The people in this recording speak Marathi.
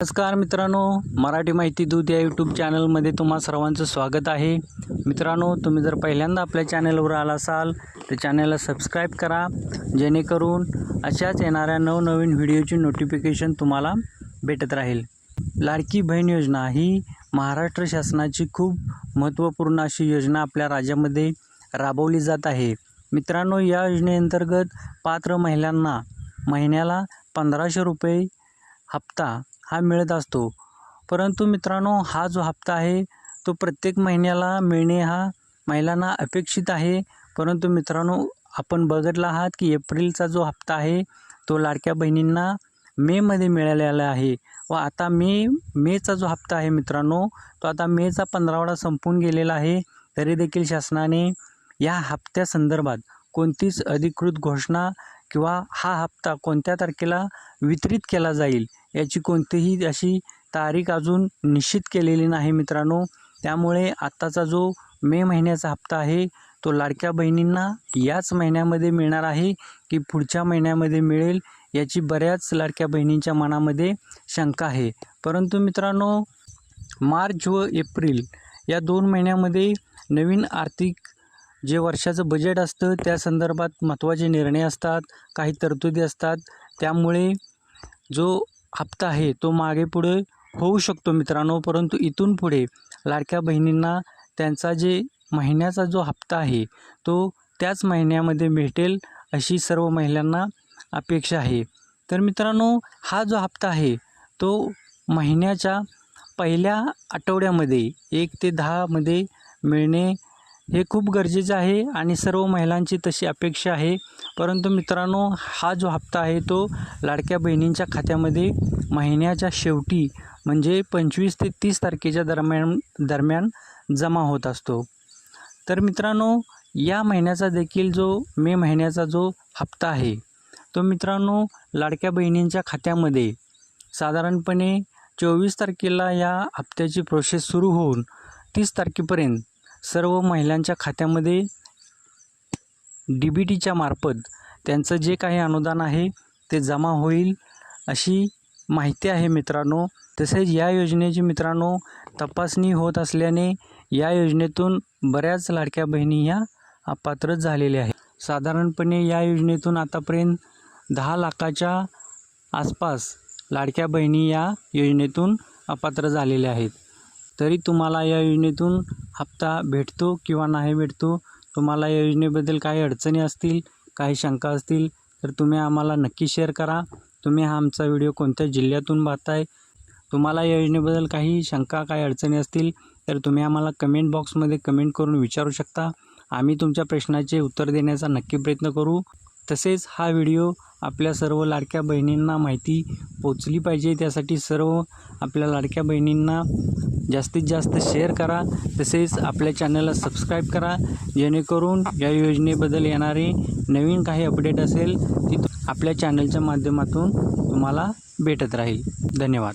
नमस्कार मित्रांनो मराठी माहिती दूत या यूट्यूब चॅनलमध्ये तुम्हा सर्वांचं स्वागत आहे. मित्रांनो तुम्ही जर पहिल्यांदा आपल्या चॅनलवर आला असाल तर चॅनलला सबस्क्राईब करा. जेणेकरून अशाच येणाऱ्या नवनवीन व्हिडिओची नोटिफिकेशन तुम्हाला भेटत राहील. लाडकी बहीण योजना ही महाराष्ट्र शासनाची खूप महत्त्वपूर्ण अशी योजना आपल्या राज्यामध्ये राबवली जात आहे. मित्रांनो या योजनेअंतर्गत पात्र महिलांना महिन्याला पंधराशे रुपये हप्ता हा मिळत असतो. परंतु मित्रांनो हा जो हप्ता आहे तो प्रत्येक महिन्याला मिळणे हा महिलांना अपेक्षित आहे. परंतु मित्रांनो आपण बघितला आहात की एप्रिलचा जो हप्ता आहे तो लाडक्या बहिणींना मेमध्ये मिळालेला आहे. व आता मे मेचा जो हप्ता आहे मित्रांनो तो आता मेचा पंधरावडा संपून गेलेला आहे. तरी देखील शासनाने या हप्त्यासंदर्भात कोणतीच अधिकृत घोषणा किंवा हा हप्ता कोणत्या तारखेला वितरित केला जाईल याची कोणतीही अशी तारीख अजून निश्चित केलेली नाही मित्रांनो. त्यामुळे आत्ताचा जो मे महिन्याचा हप्ता आहे तो लाडक्या बहिणींना याच महिन्यामध्ये मिळणार आहे की पुढच्या महिन्यामध्ये मिळेल याची बऱ्याच लाडक्या बहिणींच्या मनामध्ये शंका आहे. परंतु मित्रांनो मार्च व एप्रिल या दोन महिन्यामध्ये नवीन आर्थिक जे वर्षाचं बजेट असतं त्या संदर्भात महत्त्वाचे निर्णय असतात काही तरतुदी असतात. त्यामुळे जो हप्ता आहे तो मागे पुढे होऊ शकतो मित्रांनो. परंतु इथून पुढे लाडक्या बहिणींना त्यांचा जे महिन्याचा जो हप्ता आहे तो त्याच महिन्यामध्ये भेटेल अशी सर्व महिलांना अपेक्षा आहे. तर मित्रांनो हा जो हप्ता आहे तो महिन्याच्या पहिल्या आठवड्यामध्ये एक ते दहामध्ये मिळणे हे खूप गरजेचं आहे आणि सर्व महिलांची तशी अपेक्षा आहे. परंतु मित्रांनो हा जो हप्ता आहे तो लाडक्या बहिणींच्या खात्यामध्ये महिन्याच्या शेवटी म्हणजे पंचवीस ते तीस तारखेच्या दरम्यान दरम्यान जमा होत असतो. तर मित्रांनो या महिन्याचा देखील जो मे महिन्याचा जो हप्ता आहे तो मित्रांनो लाडक्या बहिणींच्या खात्यामध्ये साधारणपणे चोवीस तारखेला या हप्त्याची प्रोसेस सुरू होऊन तीस तारखेपर्यंत सर्व महिलांच्या खात्यामध्ये डी बी टीच्या मार्फत त्यांचं जे काही अनुदान आहे ते जमा होईल अशी माहिती आहे मित्रांनो. तसेच या योजनेची मित्रांनो तपासणी होत असल्याने या योजनेतून बऱ्याच लाडक्या बहिणी ह्या अपात्र झालेल्या आहेत. साधारणपणे या योजनेतून आतापर्यंत दहा लाखाच्या आसपास लाडक्या बहिणी या योजनेतून अपात्र झालेल्या आहेत. तरी तुम्हाला या योजनेतून हप्ता भेटतो किंवा नाही भेटतो. तुम्हाला या योजनेबद्दल काही अडचणी असतील काही शंका असतील तर तुम्ही आम्हाला नक्की शेअर करा. तुम्ही हा आमचा व्हिडिओ कोणत्या जिल्ह्यातून पाहताय तुम्हाला या योजनेबद्दल काही शंका काही अडचणी असतील तर तुम्ही आम्हाला कमेंट बॉक्समध्ये कमेंट करून विचारू शकता. आम्ही तुमच्या प्रश्नाचे उत्तर देण्याचा नक्की प्रयत्न करू. तसेच हा व्हिडिओ आपल्या सर्व लाडक्या बहिणींना माहिती पोचली पाहिजे. त्यासाठी सर्व आपल्या लाडक्या बहिणींना जास्तीत जास्त शेअर करा. तसेच आपल्या चॅनलला सबस्क्राईब करा. जेणेकरून या योजनेबद्दल येणारे नवीन काही अपडेट असेल ती आपल्या चॅनलच्या माध्यमातून तुम्हाला भेटत राहील. धन्यवाद.